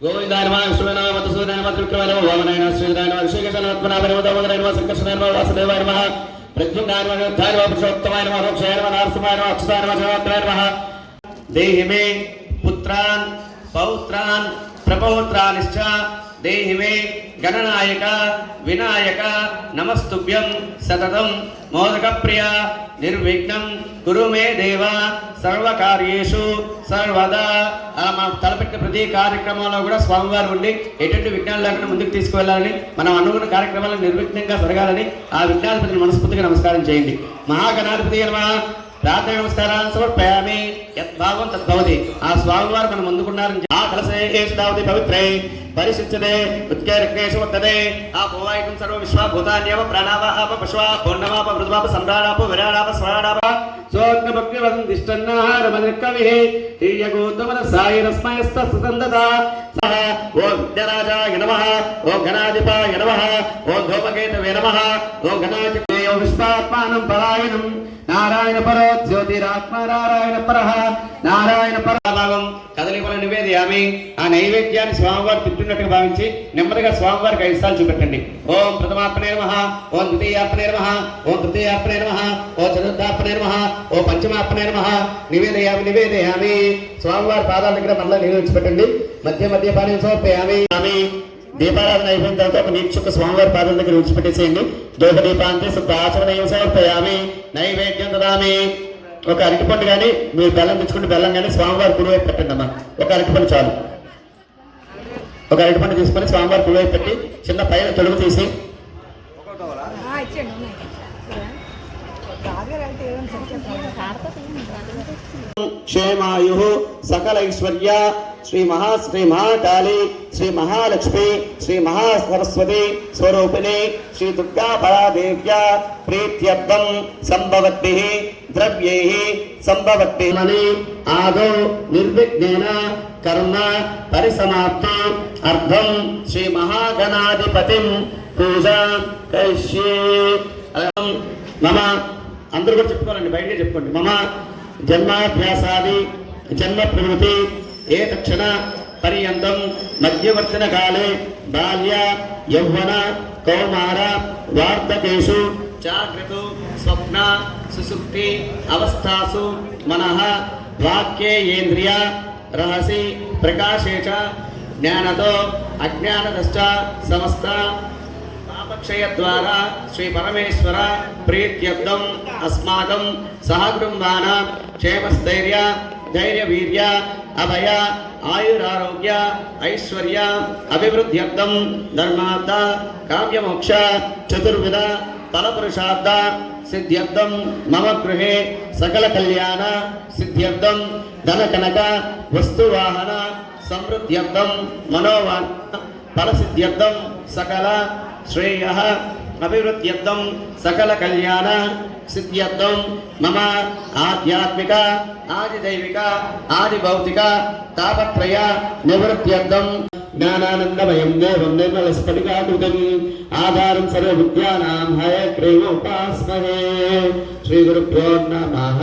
గోవిందాయ నమ విష్ణువే నమ మధుసూదనాయ నమ త్రివిక్రమాయ నమ వామనాయ వాసుదేవాయ పురుషోత్తమాయ రోక్షాయ అక్షతాయ దేహి మే పుత్రాన్ పౌత్రాన్ ప్రపౌత్రానిశ్చ దేహి మే గణనాయక వినాయక నమస్తుభ్యం సతతం మోదక ప్రియ నిర్విఘ్నం గురు మే దేవ సర్వకార్యేషు సర్వదా. మనం తలపెట్టిన ప్రతి కార్యక్రమంలో కూడా స్వామివారు ఉండి ఎటువంటి విఘ్నాలు లేకుండా ముందుకు తీసుకువెళ్ళాలని మనం అనుకున్న కార్యక్రమాలు నిర్విఘ్నంగా జరగాలని ఆ విఘ్నాధిపతిని మనస్ఫూర్తిగా నమస్కారం చేయండి. మహాగణాధిపతి నమ. ప్రార్థన నమస్కారాన్ని సమర్పయామి. భాగవంత భవతి. ఆ స్వామి వారు మనం అందుకున్నారని ఆ కలశేషావతి పవిత్రై పరిశుద్ధతే ఉత్కైరగ్నేషు వర్తతే ఆ భూవాయుకం సర్వ విశ్వాభూతాన్యవ ప్రాణావాప పశువా పూర్ణమాప మృదువాప సంభ్రాణాప విరాడాప స్మరణాప. సోగ్న భక్తి వదంతిష్టన్నారమదృక్కవిః తీయగోత్తమన సాయిరస్మయస్త సుతందత సహ ఓం విద్యరాజాయ నమ ఓం గణాధిపాయ నమ ఓం ధూమకేతవే నమ ఓం గణాధిపేయ విశ్వాత్మానం పరాయణం. నారాయణ పరో జ్యోతిరాత్మ నారాయణ పర నారాయణ పర భాగం కదలికల నివేదయామి ఆ నైవేద్యాన్ని స్వామివారు తింటున్నట్టుగా భావించి నెమ్మదిగా స్వామివారికి ఐదు సార్లు చూపెట్టండి. ఓం ప్రథమాత్మనే నమ. ఓం ద్వితీయాత్మనే నమ. ఓం తృతీయాత్మనే నమ. ఓ చతుర్థాత్మనే నమ. ఓ పంచమాత్మనే నమ. నివేదయామి నివేదయామి. స్వామివారి పాదాల దగ్గర మళ్ళీ నీళ్ళు పెట్టండి మధ్య మధ్య పానీయం సమర్పయామి. ఆమె దీపారాధన అయిపోయిన తర్వాత ఒక నీటి స్వామివారి పాదం దగ్గర ఉంచిపెట్టేసేయండి దోప దీపాంతి శుద్ధ ఆచమనయం సమర్పయామి. నైవేద్యం దదామి. ఒక అరటిపండు కానీ మీరు బెల్లం తెచ్చుకుంటే బెల్లం కానీ స్వామివారి కుడివైపు పెట్టండి అమ్మా. ఒక అరటిపండు చాలు. ఒక అరటిపండు తీసుకొని స్వామివారి కుడివైపు పెట్టి చిన్న పైన తొడుగు తీసి. క్షేమాయు సకల ఐశ్వర్య శ్రీ మహా శ్రీ మహాకాళి శ్రీ మహాలక్ష్మి శ్రీ మహాసరస్వతి స్వరూపిణి శ్రీ దుర్గా పరాదేవ్య ప్రీత్యర్థం సంభవద్భి ద్రవ్యై సంభవద్భి. ఆదో నిర్విఘ్నేన కర్మ పరిసమాప్తి అర్థం శ్రీ మహాగణాధిపతి పూజ కరిష్యే. మమ అందరూ కూడా చెప్పుకోనండి బయటగా చెప్పుకోండి. మమ జన్మాభ్యాసాది జన్మ ప్రవృతి ఏ పర్యంతం మధ్యవర్తన కాలే బాల్య యౌవన కౌమార వార్ధకేషు జాగ్రత్త స్వప్న సుసుప్తి అవస్థాసు మనః వాక్యేంద్రియ రహసి ప్రకాశే చ జ్ఞానతో అజ్ఞానదశ్చ సమస్త పాపక్షయ ద్వారా శ్రీ పరమేశ్వర ప్రీత్యర్థం అస్మాకం సహకుటుంబాన క్షేమస్థైర్య ధైర్య వీర్య అభయ ఆయురారోగ్య ఐశ్వర్య అభివృద్ధ్యర్థం ధర్మార్థ కావ్యమోక్ష చతుర్విధ ఫలపురుషార్థ సిద్ధ్యర్థం మమ గృహే సకల కళ్యాణ సిద్ధ్యర్థం ధన కనక వస్తువాహన సమృద్ధ్యర్థం మనోవాన్ ఫలసిద్ధ్యర్థం సకల శ్రేయ అభివృద్ధ్యర్థం సకల కళ్యాణ సిద్ధ్యర్థం మమ ఆధ్యాత్మిక ఆదిదైవిక ఆది భౌతిక తాపత్రయ నివృత్త్యర్థం జ్ఞానానందమయం దేవం నిర్మల స్ఫటికాకృతం ఆధారం సర్వ విద్యానాం హయగ్రీవ ఉపాస్మహే శ్రీ గురుభ్యో నమః